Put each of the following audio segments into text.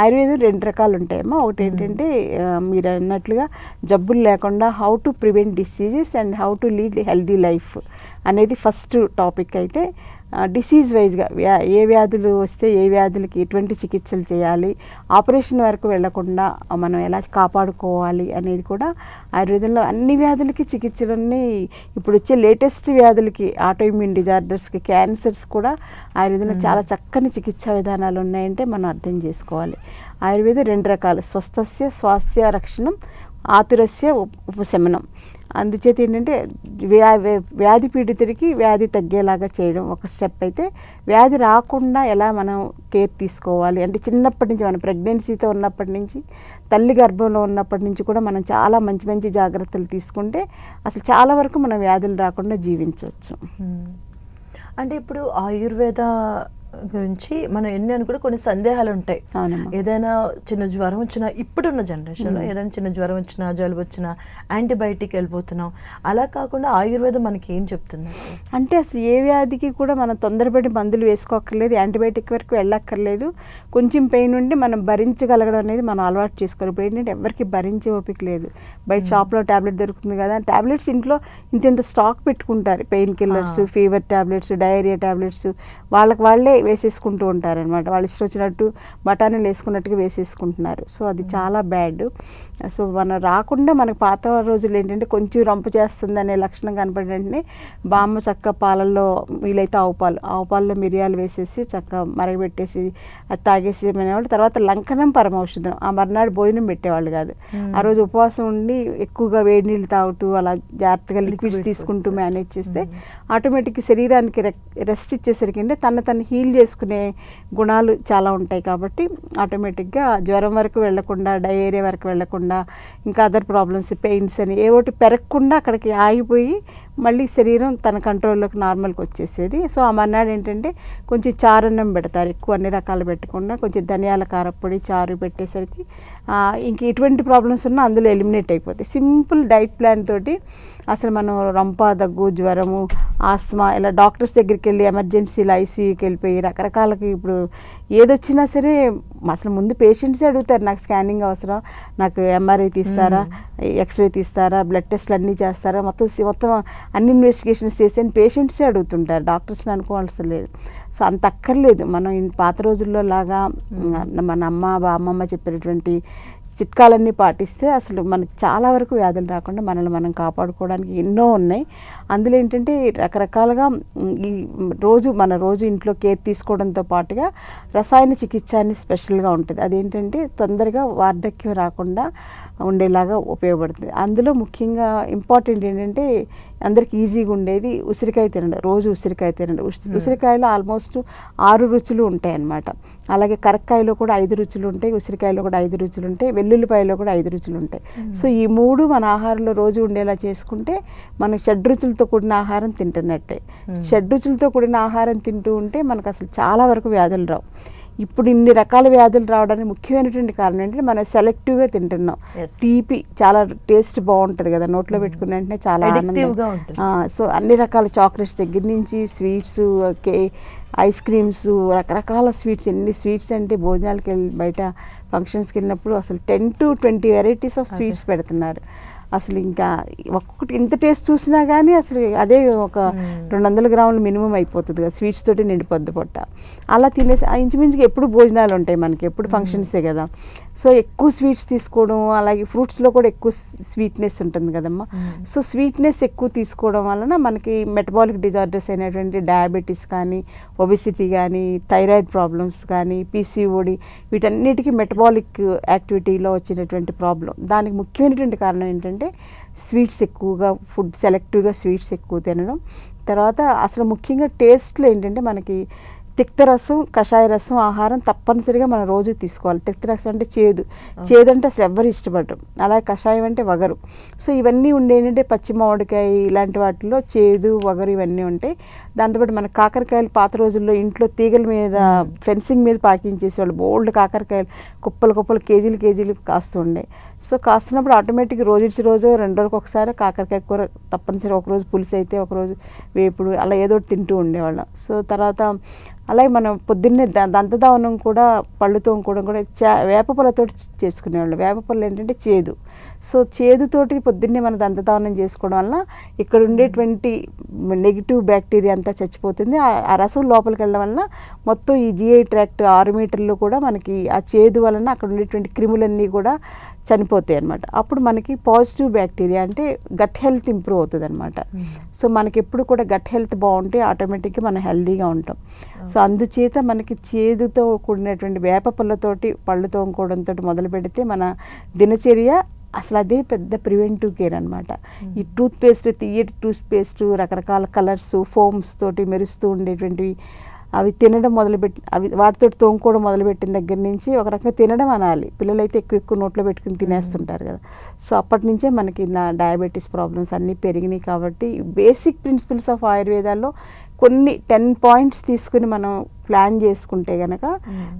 ఆయుర్వేదం రెండు రకాలు ఉంటాయమ్మా ఒకటి ఏంటంటే మీరు అన్నట్లుగా జబ్బులు లేకుండా how to prevent diseases and how to lead healthy life అనేది ఫస్ట్ టాపిక్ అయితే డిసీజ్ వైజ్గా వ్యా ఏ వ్యాధులు వస్తే ఏ వ్యాధులకి ఎటువంటి చికిత్సలు చేయాలి ఆపరేషన్ వరకు వెళ్ళకుండా మనం ఎలా కాపాడుకోవాలి అనేది కూడా ఆయుర్వేదంలో అన్ని వ్యాధులకి చికిత్సలన్నీ ఇప్పుడు వచ్చే లేటెస్ట్ వ్యాధులకి ఆటోఇమ్యూన్ డిజార్డర్స్కి క్యాన్సర్స్ కూడా ఆయుర్వేదంలో చాలా చక్కని చికిత్సా విధానాలు ఉన్నాయంటే మనం అర్థం చేసుకోవాలి. ఆయుర్వేదం రెండు రకాలు స్వస్థస్య స్వాస్థ్య రక్షణం ఆతురస్య ఉపశమనం. అందుచేత ఏంటంటే వ్యా వ్యాధి పీడితుడికి వ్యాధి తగ్గేలాగా చేయడం ఒక స్టెప్ అయితే వ్యాధి రాకుండా ఎలా మనం కేర్ తీసుకోవాలి? అంటే చిన్నప్పటి నుంచి మనం ప్రెగ్నెన్సీతో ఉన్నప్పటి నుంచి తల్లి గర్భంలో ఉన్నప్పటి నుంచి కూడా మనం చాలా మంచి మంచి జాగ్రత్తలు తీసుకుంటే అసలు చాలా వరకు మనం వ్యాధులు రాకుండా జీవించవచ్చు. అంటే ఇప్పుడు ఆయుర్వేద గురించి మనం ఎన్ని అనుకుంటే కొన్ని సందేహాలు ఉంటాయి. ఏదైనా చిన్న జ్వరం వచ్చినా ఇప్పుడున్న జనరేషన్లో ఏదైనా చిన్న జ్వరం వచ్చినా జలుబు వచ్చినా యాంటీబయాటిక్ వెళ్ళిపోతున్నాం. అలా కాకుండా ఆయుర్వేదం మనకి ఏం చెప్తుంది? అంటే అసలు ఏ వ్యాధికి కూడా మనం తొందరపడి మందులు వేసుకోక్కర్లేదు యాంటీబయాటిక్ వరకు వెళ్ళక్కర్లేదు. కొంచెం పెయిన్ ఉండి మనం భరించగలగడం అనేది మనం అలవాటు చేసుకోవాలి. ఇప్పుడు ఏంటంటే ఎవరికి భరించే ఓపిక లేదు. బయట షాప్లో ట్యాబ్లెట్ దొరుకుతుంది కదా ట్యాబ్లెట్స్ ఇంట్లో ఇంత ఇంత స్టాక్ పెట్టుకుంటారు. Painkillers. Fever tablets diarrhoea tablets వాళ్ళకి వాళ్ళే వేసేసుకుంటూ ఉంటారు అనమాట వాళ్ళు ఇష్టం వచ్చినట్టు బఠానీలు వేసుకున్నట్టుగా వేసేసుకుంటున్నారు. సో అది చాలా బ్యాడ్. సో మనం రాకుండా మనకు పాత రోజులు ఏంటంటే కొంచెం రంపు చేస్తుంది అనే లక్షణం కనపడిన వెంటనే బామ్మ చక్క పాలల్లో వీలైతే ఆవు పాలు ఆవు పాలలో మిరియాలు వేసేసి చక్క మరగబెట్టేసి అది తాగేసి అనేవాళ్ళు తర్వాత లంకనం పరమౌషధం ఆ మర్నాడు భోజనం పెట్టేవాళ్ళు కాదు. ఆ రోజు ఉపవాసం ఉండి ఎక్కువగా వేడి నీళ్ళు తాగుతూ అలా జాగ్రత్తగా లిక్విడ్స్ తీసుకుంటూ. మేనేజ్ చేస్తే ఆటోమేటిక్గా శరీరానికి రెస్ట్ ఇచ్చేసరికి అంటే తన తను హీల్ చేసుకునే గుణాలు చాలా ఉంటాయి కాబట్టి ఆటోమేటిక్గా జ్వరం వరకు వెళ్ళకుండా డయేరియా వరకు వెళ్ళకుండా ఇంకా అదర్ ప్రాబ్లమ్స్ పెయిన్స్ అని ఏ ఒకటి పెరగకుండా అక్కడికి ఆగిపోయి మళ్ళీ శరీరం తన కంట్రోల్లోకి నార్మల్కి వచ్చేసేది. సో ఆ మర్నాడు ఏంటంటే కొంచెం చారన్నం పెడతారు ఎక్కువ అన్ని రకాలు పెట్టకుండా కొంచెం ధనియాల కారపొడి చారు పెట్టేసరికి ఇంక ఎటువంటి ప్రాబ్లమ్స్ ఉన్నా అందులో ఎలిమినేట్ అయిపోతాయి. సింపుల్ డైట్ ప్లాన్ తోటి అసలు మనం రంప దగ్గు జ్వరము ఆస్తమా ఇలా డాక్టర్స్ దగ్గరికి వెళ్ళి ఎమర్జెన్సీలు ఐసీయూకి వెళ్ళిపోయి రకరకాలకి ఇప్పుడు ఏదొచ్చినా సరే అసలు ముందు పేషెంట్సే అడుగుతారు నాకు స్కానింగ్ అవసరం నాకు ఎంఆర్ఐ తీస్తారా ఎక్స్రే తీస్తారా బ్లడ్ టెస్ట్లు అన్నీ చేస్తారా? మొత్తం మొత్తం అన్ని ఇన్వెస్టిగేషన్స్ చేసి పేషెంట్సే అడుగుతుంటారు. డాక్టర్స్ని అనుకోవాల్సిన లేదు. సో అంత అక్కర్లేదు. మనం పాత రోజుల్లో లాగా మన అమ్మ బా- అమ్మమ్మ చెప్పినటువంటి చిట్కాలన్నీ పాటిస్తే అసలు మనకి చాలా వరకు వ్యాధులు రాకుండా మనల్ని మనం కాపాడుకోవడానికి ఎన్నో ఉన్నాయి. అందులో ఏంటంటే రకరకాలుగా ఈ రోజు మన రోజు ఇంట్లో కేర్ తీసుకోవడంతో పాటుగా రసాయన చికిత్స అని స్పెషల్గా ఉంటుంది. అదేంటంటే తొందరగా వార్ధక్యం రాకుండా ఉండేలాగా ఉపయోగపడుతుంది. అందులో ముఖ్యంగా ఇంపార్టెంట్ ఏంటంటే అందరికి ఈజీగా ఉండేది ఉసిరికాయ తినడం రోజు ఉసిరికాయ తినడం. ఉసి- ఉసిరికాయలో ఆల్మోస్ట్ ఆరు రుచులు ఉంటాయి అన్నమాట అలాగే కరక్కాయలో కూడా ఐదు రుచులు ఉంటాయి ఉసిరికాయలో కూడా ఐదు రుచులు ఉంటాయి వెల్లుల్లిపాయలో కూడా ఐదు రుచులు ఉంటాయి. సో ఈ మూడు మన ఆహారంలో రోజు ఉండేలా చేసుకుంటే మనం షడ్రుచులతో కూడిన ఆహారం తింటున్నట్టే. షడ్రుచులతో కూడిన ఆహారం తింటూ ఉంటే మనకు అసలు చాలా వరకు వ్యాధులు రావు. ఇప్పుడు ఇన్ని రకాల వ్యాధులు రావడానికి ముఖ్యమైనటువంటి కారణం ఏంటంటే మనం సెలెక్టివ్గా తింటున్నాం. తీపి చాలా టేస్ట్ బాగుంటుంది కదా నోట్లో పెట్టుకున్న వెంటనే చాలా Addictive గా ఆనందం ఉంటుంది. ఆ, సో అన్ని రకాల చాక్లెట్స్ దగ్గర నుంచి స్వీట్స్ కే ఐస్ క్రీమ్స్ రకరకాల స్వీట్స్ ఎన్ని స్వీట్స్ అంటే భోజనాలకు వెళ్ళి బయట ఫంక్షన్స్కి వెళ్ళినప్పుడు అసలు ten to twenty varieties of sweets పెడుతున్నారు. అసలు ఇంకా ఒక్కొక్కటి ఇంత టేస్ట్ చూసినా కానీ అసలు అదే ఒక రెండు వందల గ్రాములు మినిమం అయిపోతుంది కదా స్వీట్స్ తోటి నిండిపోద్ది పొట్ట. అలా తినేసి ఆ ఇంచుమించుగా ఎప్పుడు భోజనాలు ఉంటాయి మనకి ఎప్పుడు ఫంక్షన్సే కదా. సో ఎక్కువ స్వీట్స్ తీసుకోవడం అలాగే ఫ్రూట్స్లో కూడా ఎక్కువ స్వీట్నెస్ ఉంటుంది కదమ్మా. సో స్వీట్నెస్ ఎక్కువ తీసుకోవడం వలన మనకి మెటబాలిక్ డిజార్డర్స్ అయినటువంటి డయాబెటీస్ కానీ ఒబిసిటీ కానీ థైరాయిడ్ ప్రాబ్లమ్స్ కానీ పీసీఓడి వీటన్నిటికీ మెటబాలిక్ యాక్టివిటీలో వచ్చినటువంటి ప్రాబ్లం దానికి ముఖ్యమైనటువంటి కారణం ఏంటంటే స్వీట్స్ ఎక్కువగా ఫుడ్ సెలెక్టివ్గా స్వీట్స్ ఎక్కువ తినడం. తర్వాత అసలు ముఖ్యంగా టేస్ట్లో ఏంటంటే మనకి తిక్తరసం కషాయ రసం ఆహారం తప్పనిసరిగా మనం రోజు తీసుకోవాలి. తిక్తరసం అంటే చేదు. చేదు అంటే అసలు ఎవ్వరు ఇష్టపడరు. అలాగే కషాయం అంటే వగరు. సో ఇవన్నీ ఉండే ఏంటంటే పచ్చి మామిడికాయ ఇలాంటి వాటిలో చేదు వగరు ఇవన్నీ ఉంటాయి. దాంతోపాటు మన కాకరకాయలు పాత రోజుల్లో ఇంట్లో తీగల మీద ఫెన్సింగ్ మీద పాకించేసేవాళ్ళు బోల్డ్ కాకరకాయలు కుప్పలు కుప్పలు కేజీలు కేజీలు కాస్తుండే సో కాస్తున్నప్పుడు ఆటోమేటిక్ రోజు ఇచ్చి రోజు రెండు రోజులకు ఒకసారి కాకరకాయ కూర తప్పనిసరి ఒకరోజు పులుసు అయితే ఒకరోజు వేపుడు అలా ఏదో ఒకటి తింటూ ఉండేవాళ్ళం. సో తర్వాత అలాగే మనం పొద్దున్నే ద దంతధావనం కూడా పళ్ళు తోముకోవడం కూడా చా వేప పూలతోటి చేసుకునేవాళ్ళు. వేప పూలు ఏంటంటే చేదు. సో చేదుతోటి పొద్దున్నే మనం దంతధావనం చేసుకోవడం వల్ల ఇక్కడ ఉండేటువంటి నెగిటివ్ బ్యాక్టీరియా అంతా చచ్చిపోతుంది. ఆ- రసం లోపలికి వెళ్ళడం వల్ల మొత్తం ఈ జిఐ ట్రాక్ట్ ఆరు మీటర్లు కూడా మనకి ఆ చేదు వలన అక్కడ ఉండేటువంటి క్రిములన్నీ కూడా చనిపోతాయి అన్నమాట. అప్పుడు మనకి పాజిటివ్ బ్యాక్టీరియా అంటే గట్ హెల్త్ ఇంప్రూవ్ అవుతుంది అనమాట సో మనకి ఎప్పుడు కూడా గట్ హెల్త్ బాగుంటే ఆటోమేటిక్గా మనం హెల్తీగా ఉంటాం. సో అందుచేత మనకి చేదుతో కూడినటువంటి వేప పుల్లతోటి పళ్ళు తోముకోవడంతో మొదలు పెడితే మన దినచర్య అసలు అదే పెద్ద ప్రివెంటివ్ కేర్ అనమాట ఈ టూత్ పేస్ట్ తీయటి టూత్ పేస్ట్ రకరకాల కలర్స్ ఫోమ్స్ తోటి మెరుస్తూ ఉండేటువంటివి అవి తినడం మొదలుపెట్టి అవి వాటితో తోముకోవడం మొదలుపెట్టిన దగ్గర నుంచి ఒక రకంగా తినడం అనాలి. పిల్లలైతే ఎక్కువ ఎక్కువ నోట్లో పెట్టుకుని తినేస్తుంటారు కదా. సో అప్పటి నుంచే మనకి నా డయాబెటీస్ ప్రాబ్లమ్స్ అన్నీ పెరిగినాయి కాబట్టి బేసిక్ ప్రిన్సిపల్స్ ఆఫ్ ఆయుర్వేదాల్లో కొన్ని టెన్ పాయింట్స్ తీసుకుని మనం ప్లాన్ చేసుకుంటే గనక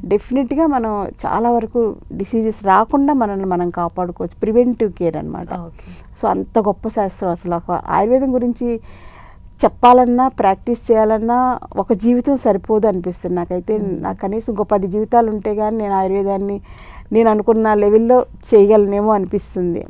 డెఫినెట్గా మనం చాలా వరకు డిసీజెస్ రాకుండా మనల్ని మనం కాపాడుకోవచ్చు. ప్రివెంటివ్ కేర్ అనమాట సో అంత గొప్ప శాస్త్రం అసలు. ఒక ఆయుర్వేదం గురించి చెప్పాలన్నా ప్రాక్టీస్ చేయాలన్నా ఒక జీవితం సరిపోదు అనిపిస్తుంది నాకైతే. నాకు కనీసం ఇంకో పది జీవితాలు ఉంటే కానీ నేను ఆయుర్వేదాన్ని నేను అనుకున్న లెవెల్లో చేయగలనేమో అనిపిస్తుంది.